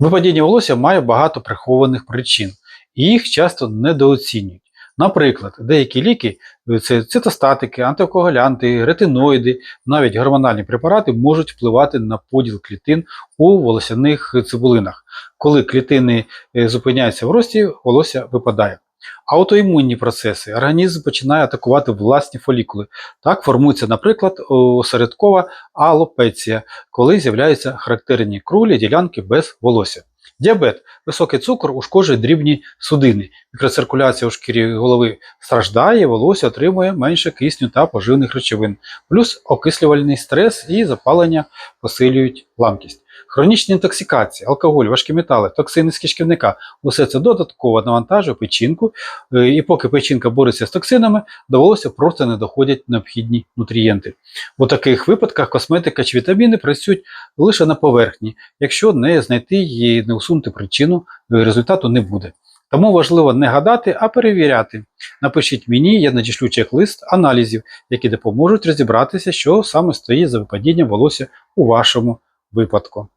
Випадіння волосся має багато прихованих причин, і їх часто недооцінюють. Наприклад, деякі ліки, це цитостатики, антикоагулянти, ретиноїди, навіть гормональні препарати можуть впливати на поділ клітин у волосяних цибулинах. Коли клітини е, зупиняються в рості, волосся випадає. Аутоімунні процеси. Організм починає атакувати власні фолікули. Так формується, наприклад, осередкова алопеція, коли з'являються характерні круглі ділянки без волосся. Діабет. Високий цукор ушкоджує дрібні судини. Мікроциркуляція у шкірі голови страждає, волосся отримує менше кисню та поживних речовин. Плюс окислювальний стрес і запалення посилюють ламкість. Хронічні інтоксикації, алкоголь, важкі метали, токсини з кишківника – усе це додатково навантажує печінку, е, і поки печінка бореться з токсинами, до волосся просто не доходять необхідні нутрієнти. У таких випадках косметика чи вітаміни працюють лише на поверхні. Якщо не знайти і не усунути причину, е, результату не буде. Тому важливо не гадати, а перевіряти. Напишіть мені, я надішлю чек-лист аналізів, які допоможуть розібратися, що саме стоїть за випадінням волосся у вашому випадку.